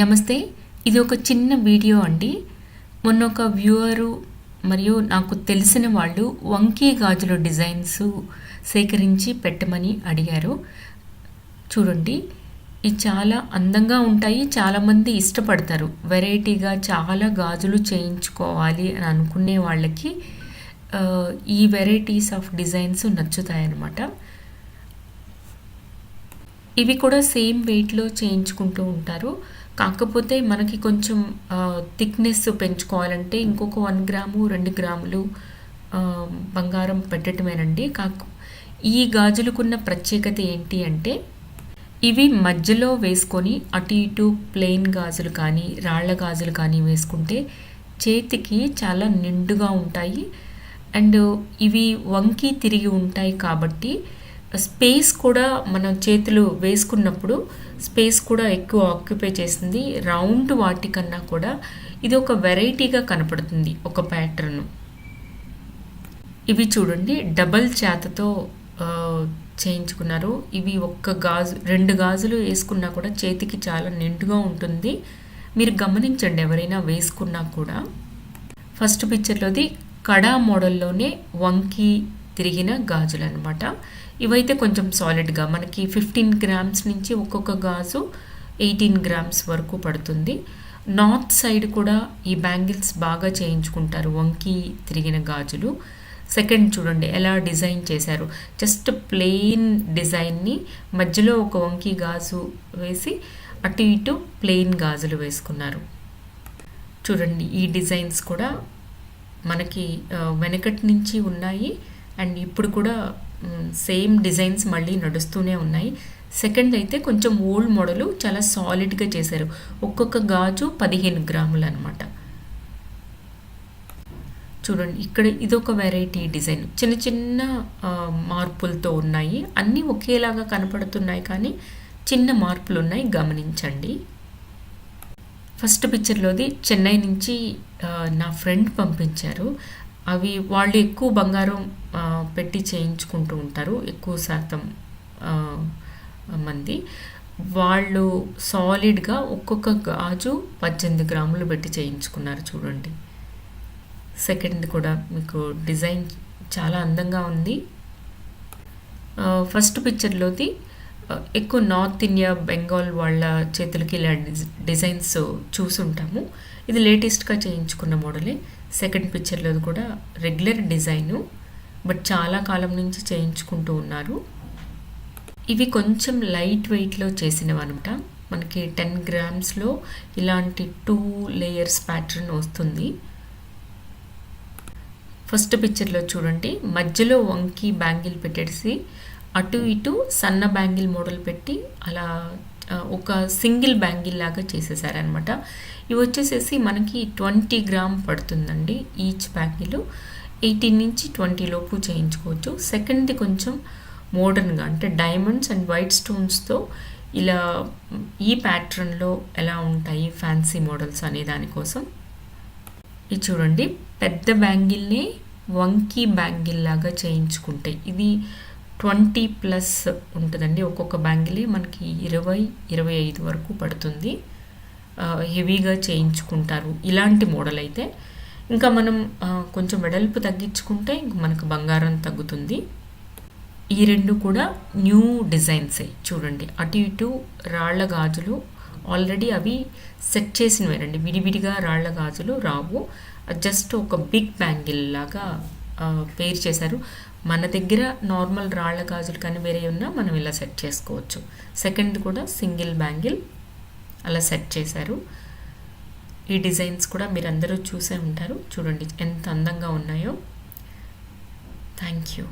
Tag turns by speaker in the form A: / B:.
A: నమస్తే ఇది ఒక చిన్న వీడియో అండి. మొన్న ఒక వ్యూవరు మరియు నాకు తెలిసిన వాళ్ళు వంకీ గాజుల డిజైన్స్ సేకరించి పెట్టమని అడిగారు. చూడండి ఇవి చాలా అందంగా ఉంటాయి చాలామంది ఇష్టపడతారు. వెరైటీగా చాలా గాజులు చేయించుకోవాలి అని అనుకునే వాళ్ళకి ఈ వెరైటీస్ ఆఫ్ డిజైన్స్ నచ్చుతాయి అన్నమాట ఇవి కూడా సేమ్ వెయిట్లో చేయించుకుంటూ ఉంటారు. కాకపోతే మనకి కొంచెం థిక్నెస్ పెంచుకోవాలంటే ఇంకొక వన్ గ్రాము రెండు గ్రాములు బంగారం పెట్టడమేనండి. కాకు ఈ గాజులకున్న ప్రత్యేకత ఏంటి అంటే ఇవి మధ్యలో వేసుకొని అటు ఇటు ప్లెయిన్ గాజులు కానీ రాళ్ళ గాజులు కానీ వేసుకుంటే చేతికి చాలా నిండుగా ఉంటాయి. అండ్ ఇవి వంకి తిరిగి ఉంటాయి కాబట్టి స్పేస్ కూడా మనం చేతులు వేసుకున్నప్పుడు స్పేస్ కూడా ఎక్కువ ఆక్యుపై చేస్తుంది. రౌండ్ వాటికన్నా కూడా ఇది ఒక వెరైటీగా కనపడుతుంది ఒక ప్యాటర్న్ ఇవి చూడండి డబల్ చేతతో చేయించుకున్నారు. ఇవి ఒక్క గాజు రెండు గాజులు వేసుకున్నా కూడా చేతికి చాలా నిండుగా ఉంటుంది. మీరు గమనించండి ఎవరైనా వేసుకున్నా కూడా. ఫస్ట్ పిక్చర్లోది కడా మోడల్లోనే వంకి తిరిగిన గాజులు అనమాట ఇవైతే కొంచెం సాలిడ్గా మనకి ఫిఫ్టీన్ గ్రామ్స్ నుంచి ఒక్కొక్క గాజు ఎయిటీన్ గ్రామ్స్ వరకు పడుతుంది. నార్త్ సైడ్ కూడా ఈ బ్యాంగిల్స్ బాగా చేయించుకుంటారు వంకి తిరిగిన గాజులు. సెకండ్ చూడండి ఎలా డిజైన్ చేశారు. జస్ట్ ప్లెయిన్ డిజైన్ని మధ్యలో ఒక వంకి గాజు వేసి అటు ఇటు ప్లెయిన్ గాజులు వేసుకున్నారు. చూడండి ఈ డిజైన్స్ కూడా మనకి వెనకటి నుంచి ఉన్నాయి. అండ్ ఇప్పుడు కూడా సేమ్ డిజైన్స్ మళ్ళీ నడుస్తూనే ఉన్నాయి. సెకండ్ అయితే కొంచెం ఓల్డ్ మోడలు చాలా సాలిడ్గా చేశారు. ఒక్కొక్క గాజు పదిహేను గ్రాములు అనమాట చూడండి ఇక్కడ ఇదొక వెరైటీ డిజైన్. చిన్న చిన్న మార్పులతో ఉన్నాయి. అన్నీ ఒకేలాగా కనపడుతున్నాయి కానీ చిన్న మార్పులు ఉన్నాయి గమనించండి. ఫస్ట్ పిక్చర్లోది చెన్నై నుంచి నా ఫ్రెండ్ పంపించారు. అవి వాళ్ళు ఎక్కువ బంగారం పెట్టి చేయించుకుంటూ ఉంటారు ఎక్కువ శాతం మంది. వాళ్ళు సాలిడ్గా ఒక్కొక్క గాజు పద్దెనిమిది గ్రాములు పెట్టి చేయించుకున్నారు చూడండి. సెకండ్ కూడా మీకు డిజైన్ చాలా అందంగా ఉంది. ఫస్ట్ పిక్చర్లోది ఎక్కువ నార్త్ ఇండియా బెంగాల్ వాళ్ళ చేతులకి ఇలా డిజైన్స్ చూసుంటాము. ఇది లేటెస్ట్గా చేయించుకున్న మోడలే. సెకండ్ పిక్చర్లో కూడా రెగ్యులర్ డిజైను. బట్ చాలా కాలం నుంచి చేయించుకుంటూ ఉన్నారు. ఇవి కొంచెం లైట్ వెయిట్లో చేసినవి అనమాట మనకి టెన్ గ్రామ్స్లో ఇలాంటి టూ లేయర్స్ ప్యాటర్న్ వస్తుంది. ఫస్ట్ పిక్చర్లో చూడండి. మధ్యలో వంకి బ్యాంగిల్ పెట్టేసి అటు ఇటు సన్న బ్యాంగిల్ మోడల్ పెట్టి అలా ఒక సింగిల్ బ్యాంగిల్ లాగా చేసేసారనమాట ఇవి వచ్చేసేసి మనకి ట్వంటీ గ్రామ్ పడుతుందండి ఈచ్ బ్యాంగిల్. ఎయిటీన్ నుంచి ట్వంటీ లోపు చేయించుకోవచ్చు. సెకండ్ది కొంచెం మోడర్న్గా అంటే డైమండ్స్ అండ్ వైట్ స్టోన్స్తో ఇలా ఈ ప్యాటర్న్లో ఎలా ఉంటాయి ఫ్యాన్సీ మోడల్స్ అనే దానికోసం ఇది చూడండి పెద్ద బ్యాంగిల్ని వంకీ బ్యాంగిల్ లాగా చేయించుకుంటే ఇది ట్వంటీ ప్లస్ ఉంటుందండి. ఒక్కొక్క బ్యాంగిలే మనకి ఇరవై ఇరవై ఐదు వరకు పడుతుంది. హెవీగా చేయించుకుంటారు. ఇలాంటి మోడల్ అయితే ఇంకా మనం కొంచెం వెడల్పు తగ్గించుకుంటే ఇంక మనకు బంగారం తగ్గుతుంది. ఈ రెండు కూడా న్యూ డిజైన్సే. చూడండి అటు ఇటు రాళ్ళ గాజులు ఆల్రెడీ అవి సెట్ చేసినవేనండి విడివిడిగా రాళ్ళ గాజులు రావు. జస్ట్ ఒక బిగ్ బ్యాంగిల్ లాగా పేరు చేశారు. మన దగ్గర నార్మల్ రాళ్ళ గాజులు కానీ వేరే ఉన్నా మనం ఇలా సెట్ చేసుకోవచ్చు. సెకండ్ కూడా సింగిల్ బ్యాంగిల్ అలా సెట్ చేశారు. ఈ డిజైన్స్ కూడా మీరు అందరూ చూసే ఉంటారు. చూడండి ఎంత అందంగా ఉన్నాయో. Thank you.